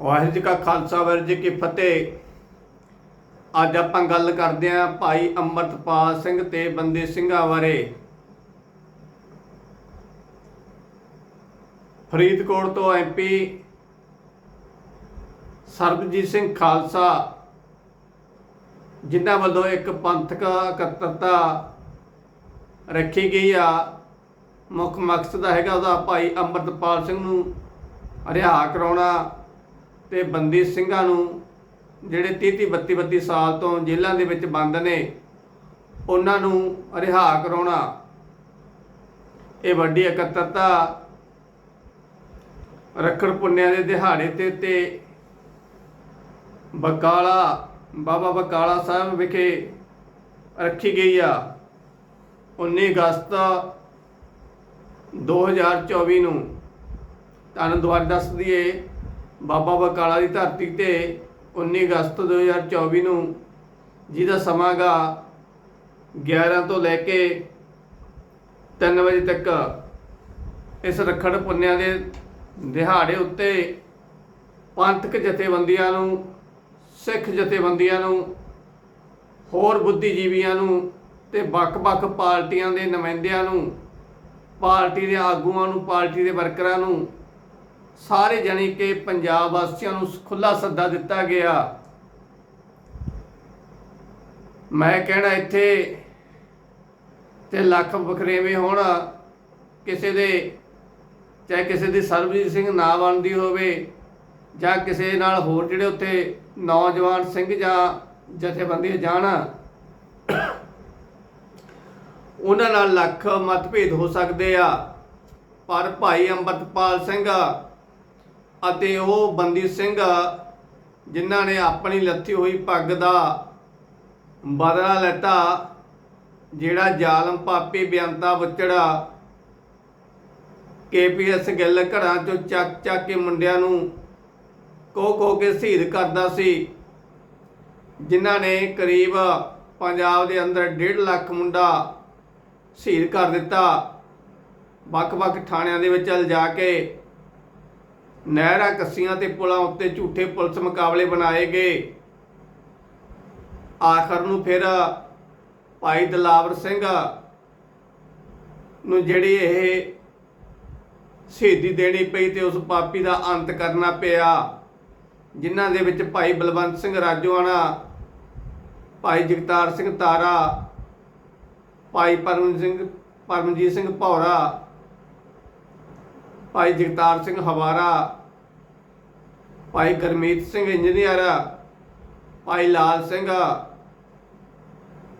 ਵਾਹਿਗੁਰੂ ਜੀ ਕਾ ਖਾਲਸਾ, ਵਾਹਿਗੁਰੂ ਜੀ ਕੀ ਫਤਿਹ। ਅੱਜ ਆਪਾਂ ਗੱਲ ਕਰਦੇ ਆਂ ਭਾਈ ਅੰਮ੍ਰਿਤਪਾਲ ਸਿੰਘ ਤੇ ਬੰਦੀ ਸਿੰਘਾਂ ਬਾਰੇ। ਫਰੀਦਕੋਟ ਤੋਂ ਐਮਪੀ ਸਰਬਜੀਤ ਸਿੰਘ ਖਾਲਸਾ, ਜਿਨ੍ਹਾਂ ਵੱਲੋਂ ਇੱਕ ਪੰਥਕ ਇਕੱਤਰਤਾ ਰੱਖੀ ਗਈ ਆ। ਮੁੱਖ ਮਕਸਦ ਹੈਗਾ ਉਹਦਾ ਭਾਈ ਅੰਮ੍ਰਿਤਪਾਲ ਸਿੰਘ ਨੂੰ ਰਿਹਾ ਕਰਾਉਣਾ। ਤੇ ਬੰਦੀ ਸਿੰਘਾਂ ਨੂੰ ਜਿਹੜੇ 30 32 32 ਸਾਲ ਤੋਂ ਜੇਲ੍ਹਾਂ ਦੇ ਵਿੱਚ ਬੰਦ ਨੇ, ਉਹਨਾਂ ਨੂੰ ਰਿਹਾ ਕਰਾਉਣਾ। ਇਹ ਵੱਡੀ ਇਕੱਤਰਤਾ ਰੱਖੜ ਪੁੰਨਿਆਂ ਦੇ ਦਿਹਾੜੇ ਤੇ ਤੇ ਬਕਾਲਾ, ਬਾਬਾ ਬਕਾਲਾ ਸਾਹਿਬ ਵਿਖੇ ਰੱਖੀ ਗਈ ਆ। 19 ਅਗਸਤ 2024 ਨੂੰ। ਤੁਹਾਨੂੰ ਦੁਆਰਾ ਦੱਸ ਦਈਏ ਬਾਬਾ ਬਕਾਲਾ ਦੀ ਧਰਤੀ ਤੇ 19 ਅਗਸਤ 2024 ਨੂੰ, ਜਿਹਦਾ ਸਮਾਂ ਗਾ 11 ਤੋਂ ਲੈ ਕੇ 3 ਵਜੇ ਤੱਕ, ਇਸ ਰੱਖੜ ਪੁੰਨਿਆਂ ਦੇ ਦਿਹਾੜੇ ਉੱਤੇ ਪੰਥਕ ਜਥੇਬੰਦੀਆਂ ਨੂੰ, ਸਿੱਖ ਜਥੇਬੰਦੀਆਂ ਨੂੰ, ਹੋਰ ਬੁੱਧੀਜੀਵੀਆਂ ਨੂੰ ਤੇ ਵੱਖ-ਵੱਖ ਪਾਰਟੀਆਂ ਦੇ ਨੁਮਾਇੰਦਿਆਂ ਨੂੰ, ਪਾਰਟੀ ਦੇ ਆਗੂਆਂ ਨੂੰ, ਪਾਰਟੀ ਦੇ ਵਰਕਰਾਂ ਨੂੰ ਸਾਰੇ ਜਾਣੀ ਕਿ ਪੰਜਾਬ ਵਾਸੀਆਂ ਨੂੰ ਖੁੱਲਾ ਸੱਦਾ ਦਿੱਤਾ ਗਿਆ। ਮੈਂ ਕਹਿਣਾ ਇੱਥੇ ਤੇ ਲੱਖ ਬਖਰੇਵੇਂ ਹੋਣ ਕਿਸੇ ਦੇ, ਚਾਹੇ ਕਿਸੇ ਦੀ ਸਰਬਜੀਤ ਸਿੰਘ ਨਾ ਬਣਦੀ ਹੋਵੇ ਜਾਂ ਕਿਸੇ ਨਾਲ ਹੋਰ ਜਿਹੜੇ ਉੱਥੇ ਨੌਜਵਾਨ ਸਿੰਘ ਜਾਂ ਜਥੇਬੰਦੀਆਂ ਜਾਣ, ਉਹਨਾਂ ਨਾਲ ਲੱਖ ਮਤਭੇਦ ਹੋ ਸਕਦੇ ਆ। ਪਰ ਭਾਈ ਅੰਮ੍ਰਿਤਪਾਲ ਸਿੰਘ ਅਤੇ ਉਹ ਬੰਦੀ ਸਿੰਘ ਜਿਨ੍ਹਾਂ ਨੇ ਆਪਣੀ ਲੱਥੀ ਹੋਈ ਪੱਗ ਦਾ ਬਦਲਾ ਲੈਤਾ, ਜਿਹੜਾ ਜ਼ਾਲਮ ਪਾਪੀ ਬਿਆੰਤਾ ਬੁੱਚੜਾ ਕੇਪੀਐਸ ਗਿੱਲ ਘਰਾਂ ਚੋਂ ਚੱਕ ਚੱਕ ਕੇ ਮੁੰਡਿਆਂ ਨੂੰ ਕੋ ਕੋ ਕੇ ਸ਼ਹੀਦ ਕਰਦਾ ਸੀ, ਜਿਨ੍ਹਾਂ ਨੇ ਕਰੀਬ ਪੰਜਾਬ ਦੇ ਅੰਦਰ 1.5 ਲੱਖ ਮੁੰਡਾ ਸ਼ਹੀਦ ਕਰ ਦਿੱਤਾ। ਵੱਖ-ਵੱਖ ਥਾਣਿਆਂ ਦੇ ਵਿੱਚ ਲਿਜਾ ਕੇ ਨਹਿਰਾਂ ਕੱਸੀਆਂ ਤੇ ਪੁਲਾਂ ਉੱਤੇ ਝੂਠੇ ਪੁਲਿਸ ਮੁਕਾਬਲੇ ਬਣਾਏ ਗਏ। ਆਖਰ ਨੂੰ ਫਿਰ ਭਾਈ ਦਲਾਵਰ ਸਿੰਘ ਨੂੰ ਜਿਹੜੀ ਇਹ ਸ਼ਹੀਦੀ ਦੇਣੀ ਪਈ ਤੇ ਉਸ ਪਾਪੀ ਦਾ ਅੰਤ ਕਰਨਾ ਪਿਆ, ਜਿਨ੍ਹਾਂ ਦੇ ਵਿੱਚ ਭਾਈ ਬਲਵੰਤ ਸਿੰਘ ਰਾਜੋਆਣਾ, ਭਾਈ ਜਗਤਾਰ ਸਿੰਘ ਤਾਰਾ, ਭਾਈ ਪਰਮਜੀਤ ਸਿੰਘ ਪਰਮਜੀਤ ਸਿੰਘ ਭੌਰਾ ਭਾਈ ਜਗਤਾਰ ਸਿੰਘ ਹਵਾਰਾ, ਭਾਈ ਗਰਮੀਤ ਸਿੰਘ ਇੰਜੀਨੀਅਰ, ਭਾਈ ਲਾਲ ਸਿੰਘ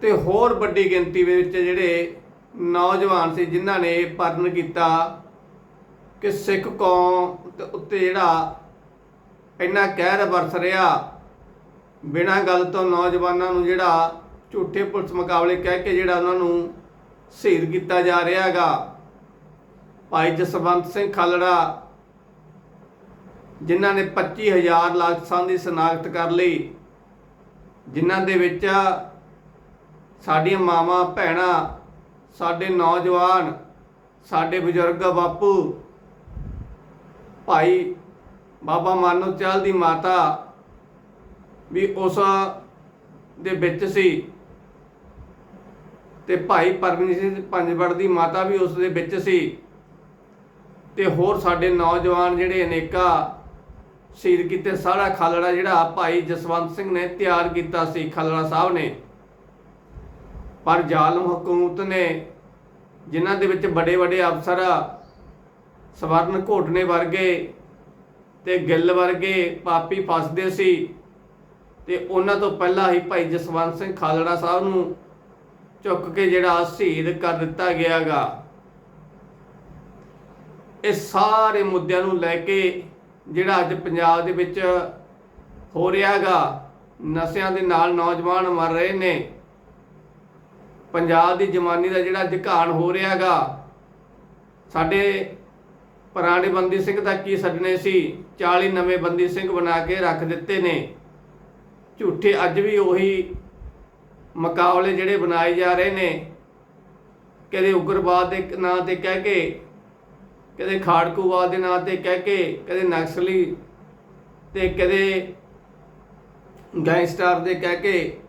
ਤੇ ਹੋਰ ਵੱਡੀ ਗਿਣਤੀ ਵਿੱਚ ਜਿਹੜੇ ਨੌਜਵਾਨ ਸੀ ਜਿਨ੍ਹਾਂ ਨੇ ਪਰਨ ਕੀਤਾ ਕਿ ਸਿੱਖ ਕੌਮ ਉੱਤੇ ਜਿਹੜਾ ਇੰਨਾ ਕਹਿਰ ਵਰਸ ਰਿਹਾ, ਬਿਨਾਂ ਗੱਲ ਤੋਂ ਨੌਜਵਾਨਾਂ ਨੂੰ ਜਿਹੜਾ ਝੂਠੇ ਪੁਲਿਸ ਮੁਕਾਬਲੇ ਕਹਿ ਕੇ ਜਿਹੜਾ ਉਹਨਾਂ ਨੂੰ ਸ਼ਹੀਦ ਕੀਤਾ ਜਾ ਰਿਹਾ ਹੈਗਾ। ਭਾਈ ਜਸਵੰਤ ਸਿੰਘ ਖਾਲੜਾ, ਜਿਨ੍ਹਾਂ ਨੇ 25000 ਲਾਸ਼ਾਂ ਦੀ ਸ਼ਨਾਖਤ ਕਰ ਲਈ, ਜਿਨ੍ਹਾਂ ਦੇ ਵਿੱਚ ਸਾਡੀਆਂ ਮਾਵਾਂ, ਭੈਣਾਂ, ਸਾਡੇ ਨੌਜਵਾਨ, ਸਾਡੇ ਬਜ਼ੁਰਗ ਬਾਪੂ, ਭਾਈ ਬਾਬਾ ਮਾਨੋ ਚਾਲ ਦੀ ਮਾਤਾ ਵੀ ਉਸ ਦੇ ਵਿੱਚ ਸੀ ਤੇ ਭਾਈ ਪਰਮਜੀਤ ਸਿੰਘ ਪੰਜਵੜ ਦੀ ਮਾਤਾ ਵੀ ਉਸ ਦੇ ਵਿੱਚ ਸੀ। ਤੇ ਹੋਰ ਸਾਡੇ ਨੌਜਵਾਨ ਜਿਹੜੇ ਅਨੇਕਾ ਸ਼ਹੀਦ ਕੀਤੇ ਸਾਰਾ ਖਾਲੜਾ ਜਿਹੜਾ ਭਾਈ ਜਸਵੰਤ ਸਿੰਘ ਨੇ ਤਿਆਰ ਕੀਤਾ ਸੀ, ਖਾਲੜਾ ਸਾਹਿਬ ਨੇ। ਪਰ ਜ਼ਾਲਮ ਹਕੂਮਤ ਨੇ ਜਿਨ੍ਹਾਂ ਦੇ ਵਿੱਚ ਵੱਡੇ ਵੱਡੇ ਅਫਸਰ ਸਵਰਨ ਘੋਟਨੇ ਵਰਗੇ ਤੇ ਗਿੱਲ ਵਰਗੇ ਪਾਪੀ ਫਸਦੇ ਸੀ ਤੇ ਉਹਨਾਂ ਤੋਂ ਪਹਿਲਾਂ ਹੀ ਭਾਈ ਜਸਵੰਤ ਸਿੰਘ ਖਾਲੜਾ ਸਾਹਿਬ ਨੂੰ ਚੁੱਕ ਕੇ ਜਿਹੜਾ ਸ਼ਹੀਦ ਕਰ ਦਿੱਤਾ ਗਿਆਗਾ। ਇਹ ਸਾਰੇ ਮੁੱਦਿਆਂ ਨੂੰ ਲੈ ਕੇ ਜਿਹੜਾ ਅੱਜ ਪੰਜਾਬ ਦੇ ਵਿੱਚ ਹੋ ਰਿਹਾਗਾ ਨਸ਼ਿਆਂ ਦੇ ਨਾਲ ਨੌਜਵਾਨ ਮਰ ਰਹੇ ਨੇ। ਪੰਜਾਬ ਦੀ ਜਵਾਨੀ ਦਾ ਜਿਹੜਾ ਝਕਾਨ ਹੋ ਰਿਹਾਗਾ ਸਾਡੇ ਪੁਰਾਣੇ ਬੰਦੀ ਸਿੰਘ ਦਾ ਕੀ ਸੱਜਣੇ ਸੀ? 40 ਨਵੇਂ ਬੰਦੀ ਸਿੰਘ ਬਣਾ ਕੇ ਰੱਖ ਦਿੱਤੇ ਨੇ। ਝੂਠੇ ਅੱਜ ਵੀ ਉਹੀ ਮੁਕਾਬਲੇ ਜਿਹੜੇ ਬਣਾਏ ਜਾ ਰਹੇ ਨੇ। ਕਦੇ ਉਗਰਵਾਦ ਦੇ ਨਾਂ ਤੇ ਕਹਿ ਕੇ ਕਦੇ ਖਾੜਕੂਵਾਦ ਦੇ ਨਾਂ ਤੇ ਕਹਿ ਕੇ, ਕਦੇ ਨਕਸਲੀ ਤੇ ਕਦੇ ਗੈਂਗਸਟਰ ਦੇ ਕਹਿ ਕੇ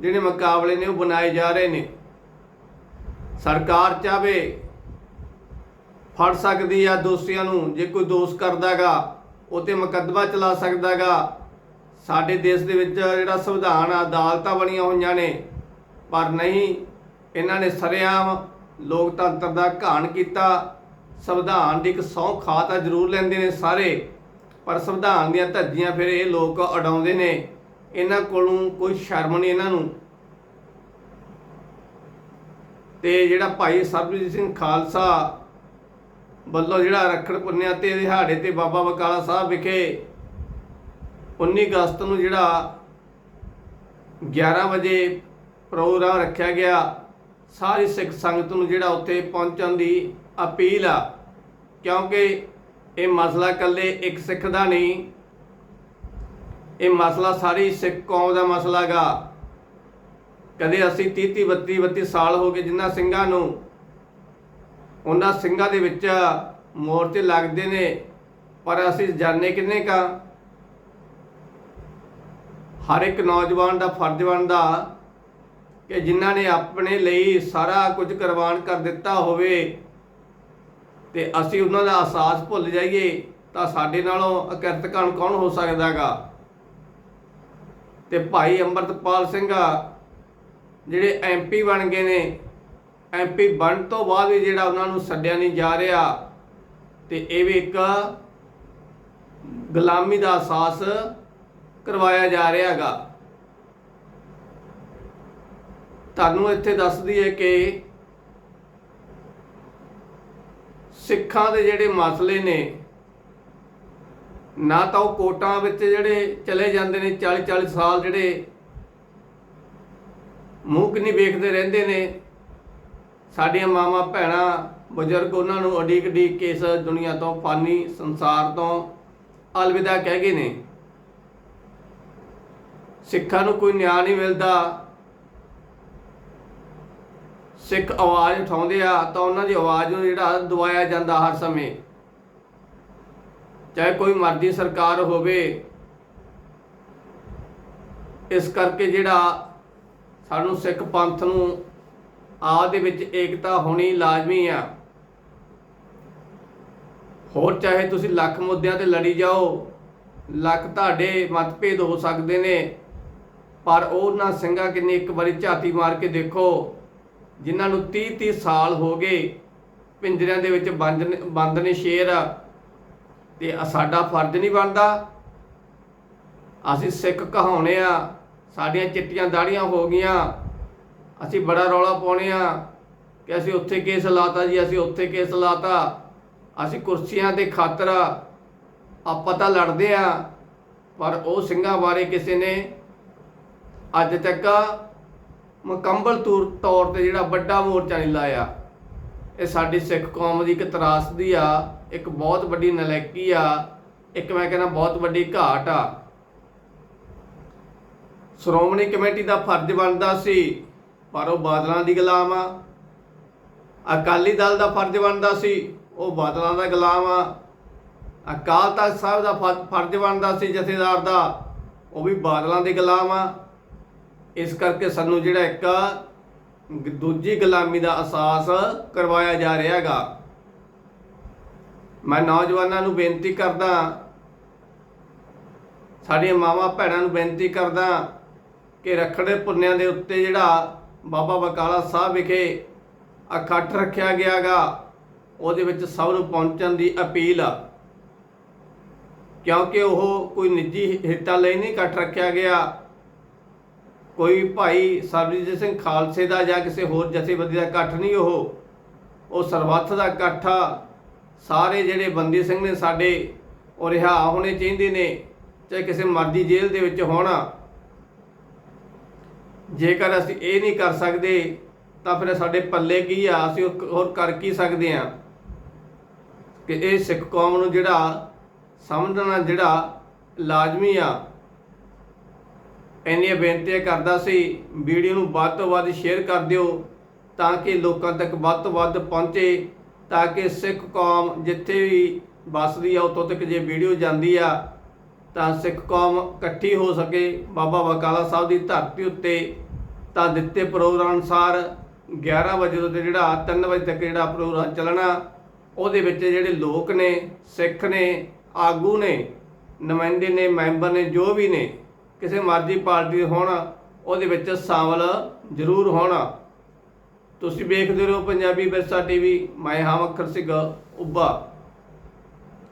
ਜਿਹੜੇ ਮੁਕਾਬਲੇ ਨੇ ਉਹ ਬਣਾਏ ਜਾ ਰਹੇ ਨੇ। ਸਰਕਾਰ ਚਾਵੇ ਫੜ ਸਕਦੀ ਆ ਦੋਸ਼ੀਆਂ ਨੂੰ, ਜੇ ਕੋਈ ਦੋਸ਼ ਕਰਦਾਗਾ, ਉਹ ਤੇ ਮੁਕੱਦਮਾ ਚਲਾ ਸਕਦਾਗਾ। ਸਾਡੇ ਦੇਸ਼ ਦੇ ਵਿੱਚ ਜਿਹੜਾ ਸੰਵਿਧਾਨ ਆ, ਅਦਾਲਤਾਂ ਬਣੀਆਂ ਹੋਈਆਂ ਨੇ, ਪਰ ਨਹੀਂ, ਇਹਨਾਂ ਨੇ ਸਰੇਆਮ ਲੋਕਤੰਤਰ ਦਾ ਘਾਣ ਕੀਤਾ। ਸੰਵਿਧਾਨ ਦੀ ਇੱਕ ਸਹੁੰ ਖਾ ਤਾਂ ਜ਼ਰੂਰ ਲੈਂਦੇ ਨੇ ਸਾਰੇ, ਪਰ ਸੰਵਿਧਾਨ ਦੀਆਂ ਧੱਜੀਆਂ ਫਿਰ ਇਹ ਲੋਕ ਅਡਾਉਂਦੇ ਨੇ। ਇਹਨਾਂ ਕੋਲੋਂ ਕੋਈ ਸ਼ਰਮ ਨਹੀਂ ਇਹਨਾਂ ਨੂੰ। ਤੇ ਜਿਹੜਾ ਭਾਈ ਸਰਬਜੀਤ ਸਿੰਘ ਖਾਲਸਾ ਵੱਲੋਂ ਜਿਹੜਾ ਰੱਖੜ ਪੁੰਨਿਆ ਤੇ ਦਿਹਾੜੇ ਤੇ ਬਾਬਾ ਬਕਾਲਾ ਸਾਹਿਬ ਵਿਖੇ 19 ਅਗਸਤ ਨੂੰ ਜਿਹੜਾ 11 ਵਜੇ ਪ੍ਰੋਗਰਾਮ ਰੱਖਿਆ ਗਿਆ ਸਾਰੀ ਸਿੱਖ ਸੰਗਤ ਨੂੰ ਜਿਹੜਾ ਉੱਥੇ ਪਹੁੰਚਣ ਦੀ ਅਪੀਲ ਆ, ਕਿਉਂਕਿ ਇਹ ਮਸਲਾ ਇਕੱਲੇ ਇੱਕ ਸਿੱਖ ਦਾ ਨਹੀਂ, ਇਹ ਮਸਲਾ ਸਾਰੀ ਸਿੱਖ ਕੌਮ ਦਾ ਮਸਲਾ ਗਾ। ਕਦੇ ਅਸੀਂ 30 30 32 32 ਸਾਲ ਹੋ ਗਏ ਜਿਨ੍ਹਾਂ ਸਿੰਘਾਂ ਨੂੰ, ਉਹਨਾਂ ਸਿੰਘਾਂ ਦੇ ਵਿੱਚ ਮੋਰਚੇ ਲੱਗਦੇ ਨੇ, ਪਰ ਅਸੀਂ ਜਾਣੇ ਕਿੰਨੇ ਕਾ ਹਰ ਇੱਕ ਨੌਜਵਾਨ ਦਾ, ਫਰਜ਼ ਬਣਦਾ ਕਿ ਜਿਨ੍ਹਾਂ ਨੇ ਆਪਣੇ ਲਈ ਸਾਰਾ ਕੁਝ ਕੁਰਬਾਨ ਕਰ ਦਿੱਤਾ ਹੋਵੇ ਤੇ ਅਸੀਂ ਉਹਨਾਂ ਦਾ ਅਹਿਸਾਸ ਭੁੱਲ ਜਾਈਏ, ਤਾਂ ਸਾਡੇ ਨਾਲੋਂ ਅਕਿਰਤਕਣ ਕੌਣ ਹੋ ਸਕਦਾਗਾ? ਤੇ ਭਾਈ ਅੰਮ੍ਰਿਤਪਾਲ ਸਿੰਘ ਜਿਹੜੇ ਐਮਪੀ ਬਣ ਗਏ ਨੇ ਐਮਪੀ ਬਣ ਤੋਂ ਬਾਅਦ ਵੀ ਜਿਹੜਾ ਉਹਨਾਂ ਨੂੰ ਛੱਡਿਆ ਨਹੀਂ ਜਾ ਰਿਹਾ, ਤੇ ਇਹ ਵੀ ਇੱਕ ਗੁਲਾਮੀ ਦਾ ਅਹਿਸਾਸ ਕਰਵਾਇਆ ਜਾ ਰਿਹਾ ਹੈਗਾ ਤੁਹਾਨੂੰ ਇੱਥੇ ਦੱਸਦੀ ਹੈ ਕਿ ਸਿੱਖਾਂ ਦੇ ਜਿਹੜੇ ਮਸਲੇ ਨੇ, ਨਾ ਤਾਂ ਉਹ ਕੋਟਾਂ ਵਿੱਚ ਜਿਹੜੇ ਚਲੇ ਜਾਂਦੇ ਨੇ 40 40 ਸਾਲ ਜਿਹੜੇ ਮੂੰਹ ਕਿ ਨਹੀਂ ਵੇਖਦੇ ਰਹਿੰਦੇ ਨੇ, ਸਾਡੀਆਂ ਮਾਵਾਂ ਭੈਣਾਂ, ਬਜ਼ੁਰਗ ਉਹਨਾਂ ਨੂੰ ਅਡੀਕ ਅਡੀਕ ਕੇਸ ਇਸ ਦੁਨੀਆ ਤੋਂ ਫਾਨੀ ਸੰਸਾਰ ਤੋਂ ਅਲਵਿਦਾ ਕਹਿ ਗਏ ਨੇ। ਸਿੱਖਾਂ ਨੂੰ ਕੋਈ ਨਿਆਂ ਨਹੀਂ ਮਿਲਦਾ। ਸਿੱਖ ਆਵਾਜ਼ ਉਠਾਉਂਦੇ ਆ ਤਾਂ ਉਹਨਾਂ ਦੀ ਆਵਾਜ਼ ਨੂੰ ਜਿਹੜਾ ਦਵਾਇਆ ਜਾਂਦਾ ਹਰ ਸਮੇਂ। ਚਾਹੇ ਕੋਈ ਮਰਜ਼ੀ ਸਰਕਾਰ ਹੋਵੇ, ਇਸ ਕਰਕੇ ਜਿਹੜਾ ਸਾਨੂੰ ਸਿੱਖ ਪੰਥ ਨੂੰ ਆਪ ਦੇ ਵਿੱਚ ਏਕਤਾ ਹੋਣੀ ਲਾਜ਼ਮੀ ਆ। ਹੋਰ ਚਾਹੇ ਤੁਸੀਂ ਲੱਖ ਮੁੱਦਿਆਂ ਤੇ ਲੜੀ ਜਾਓ, ਲੱਖ ਤੁਹਾਡੇ ਮਤਭੇਦ ਹੋ ਸਕਦੇ ਨੇ, ਪਰ ਉਹਨਾਂ ਸਿੰਘਾਂ ਕਿੰਨੇ ਇੱਕ ਵਾਰੀ ਝਾਤੀ ਮਾਰ ਕੇ ਦੇਖੋ ਜਿਨ੍ਹਾਂ ਨੂੰ 30 30 ਸਾਲ ਹੋ ਗਏ ਪਿੰਜਰਿਆਂ ਦੇ ਵਿੱਚ ਬੰਦ ਬੰਦ ਨੇ ਸ਼ੇਰ। ਤੇ ਸਾਡਾ ਫਰਜ਼ ਨਹੀਂ ਬਣਦਾ। ਅਸੀਂ ਸਿੱਖ ਕਹਾਉਣੇ ਆ, ਸਾਡੀਆਂ ਚਿੱਟੀਆਂ ਦਾੜੀਆਂ ਹੋ ਗਈਆਂ। ਅਸੀਂ ਬੜਾ ਰੌਲਾ ਪਾਉਣੇ ਆ ਕਿ ਅਸੀਂ ਉੱਥੇ ਕੇਸ ਲਾਤਾ ਜੀ, ਅਸੀਂ ਉੱਥੇ ਕੇਸ ਲਾਤਾ। ਅਸੀਂ ਕੁਰਸੀਆਂ ਦੇ ਖਾਤਰ ਆਪਾਂ ਤਾਂ ਲੜਦੇ ਆ, ਪਰ ਉਹ ਸਿੰਘਾਂ ਬਾਰੇ ਕਿਸੇ ਨੇ ਅੱਜ ਤੱਕ ਮੁਕੰਮਲ ਤੌਰ ਤੌਰ ਤੇ ਜਿਹੜਾ ਵੱਡਾ ਮੋਰਚਾ ਨਹੀਂ ਲਾਇਆ ਇਹ ਸਾਡੀ ਸਿੱਖ ਕੌਮ ਦੀ ਇੱਕ ਤਰਾਸਦੀ ਆ, ਇੱਕ ਬਹੁਤ ਵੱਡੀ ਨਲੈਕੀ ਆ, ਇੱਕ ਮੈਂ ਕਹਿੰਦਾ ਬਹੁਤ ਵੱਡੀ ਘਾਟ ਆ। ਸ਼੍ਰੋਮਣੀ ਕਮੇਟੀ ਦਾ ਫਰਜ਼ ਬਣਦਾ ਸੀ, ਪਰ ਉਹ ਬਾਦਲਾਂ ਦੀ ਗੁਲਾਮ ਆ। ਅਕਾਲੀ ਦਲ ਦਾ ਫਰਜ਼ ਬਣਦਾ ਸੀ, ਉਹ ਬਾਦਲਾਂ ਦਾ ਗੁਲਾਮ ਆ। ਅਕਾਲ ਤਖਤ ਸਾਹਿਬ ਦਾ ਫਰ- ਫਰਜ਼ ਬਣਦਾ ਸੀ ਜਥੇਦਾਰ ਦਾ, ਉਹ ਵੀ ਬਾਦਲਾਂ ਦੇ ਗੁਲਾਮ ਆ। ਇਸ ਕਰਕੇ ਸਾਨੂੰ ਜਿਹੜਾ ਇੱਕ ਦੂਜੀ ਗੁਲਾਮੀ ਦਾ ਅਹਿਸਾਸ ਕਰਵਾਇਆ ਜਾ ਰਿਹਾ ਹੈਗਾ। ਮੈਂ ਨੌਜਵਾਨਾਂ ਨੂੰ ਬੇਨਤੀ ਕਰਦਾ ਸਾਡੀਆਂ ਮਾਵਾਂ ਭੈਣਾਂ ਨੂੰ ਬੇਨਤੀ ਕਰਦਾ ਕਿ ਰਖੜੇ ਪੁੰਨਿਆਂ ਦੇ ਉੱਤੇ ਜਿਹੜਾ ਬਾਬਾ ਬਕਾਲਾ ਸਾਹਿਬ ਵਿਖੇ ਇਕੱਠ ਰੱਖਿਆ ਗਿਆਗਾ ਉਹਦੇ ਵਿੱਚ ਸਭ ਨੂੰ ਪਹੁੰਚਣ ਦੀ ਅਪੀਲ ਆ। ਕਿਉਂਕਿ ਉਹ ਕੋਈ ਨਿੱਜੀ ਹਿੱਤਾਂ ਲਈ ਨਹੀਂ ਇਕੱਠ ਰੱਖਿਆ ਗਿਆ। ਕੋਈ ਭਾਈ ਸਰਬਜੀਤ ਸਿੰਘ ਖਾਲਸੇ ਦਾ ਜਾਂ ਕਿਸੇ ਹੋਰ ਜਥੇਬੰਦੀ ਦਾ ਇਕੱਠ ਨਹੀਂ ਉਹ। ਉਹ ਸਰਬੱਤ ਦਾ ਇਕੱਠ ਆ। ਸਾਰੇ ਜਿਹੜੇ ਬੰਦੀ ਸਿੰਘ ਨੇ ਸਾਡੇ ਉਹ ਰਿਹਾ ਹੋਣੇ ਚਾਹੀਦੇ ਨੇ, ਚਾਹੇ ਕਿਸੇ ਮਰਜ਼ੀ ਜੇਲ੍ਹ ਦੇ ਵਿੱਚ ਹੋਣਾ। ਜੇਕਰ ਅਸੀਂ ਇਹ ਨਹੀਂ ਕਰ ਸਕਦੇ, ਤਾਂ ਫਿਰ ਸਾਡੇ ਪੱਲੇ ਕੀ ਆ? ਅਸੀਂ ਉਹ ਹੋਰ ਕਰ ਕੀ ਸਕਦੇ ਆ? ਕਿ ਇਹ ਸਿੱਖ ਕੌਮ ਨੂੰ ਜਿਹੜਾ ਸਮਝਣਾ ਜਿਹੜਾ ਲਾਜ਼ਮੀ ਆ ਇੰਨੀਆਂ ਬੇਨਤੀਆਂ ਕਰਦਾ ਸੀ, ਵੀਡੀਓ ਨੂੰ ਵੱਧ ਤੋਂ ਵੱਧ ਸ਼ੇਅਰ ਕਰ ਦਿਓ ਤਾਂ ਕਿ ਲੋਕਾਂ ਤੱਕ ਵੱਧ ਤੋਂ ਵੱਧ ਪਹੁੰਚੇ, ਤਾਂ ਕਿ ਸਿੱਖ ਕੌਮ ਜਿੱਥੇ ਵੀ ਵੱਸਦੀ ਆ, ਉੱਥੋਂ ਤੱਕ ਜੇ ਵੀਡੀਓ ਜਾਂਦੀ ਆ, ਤਾਂ ਸਿੱਖ ਕੌਮ ਇਕੱਠੀ ਹੋ ਸਕੇ। ਬਾਬਾ ਬਕਾਲਾ ਸਾਹਿਬ ਦੀ ਧਰਤੀ ਉੱਤੇ ਤਾਂ ਦਿੱਤੇ ਪ੍ਰੋਗਰਾਮ ਅਨੁਸਾਰ 11 ਵਜੇ ਤੋਂ ਜਿਹੜਾ 3 ਵਜੇ ਤੱਕ ਜਿਹੜਾ ਪ੍ਰੋਗਰਾਮ ਚੱਲਣਾ, ਉਹਦੇ ਵਿੱਚ ਜਿਹੜੇ ਲੋਕ ਨੇ, ਸਿੱਖ ਨੇ, ਆਗੂ ਨੇ, ਨੁਮਾਇੰਦੇ ਨੇ, ਮੈਂਬਰ ਨੇ, ਜੋ ਵੀ ਨੇ ਕਿਸੇ ਮਰਜ਼ੀ ਪਾਰਟੀ ਦੇ ਹੋਣ, ਉਹਦੇ ਵਿੱਚ ਸ਼ਾਮਲ ਜ਼ਰੂਰ ਹੋਣਾ। ਤੁਸੀਂ ਵੇਖਦੇ ਰਹੋ ਪੰਜਾਬੀ ਵਿਰਸਾ ਟੀਵੀ, ਮੈਂ ਹਾਂ ਅੱਖਰ ਸਿੰਘ ਉੱਬਾ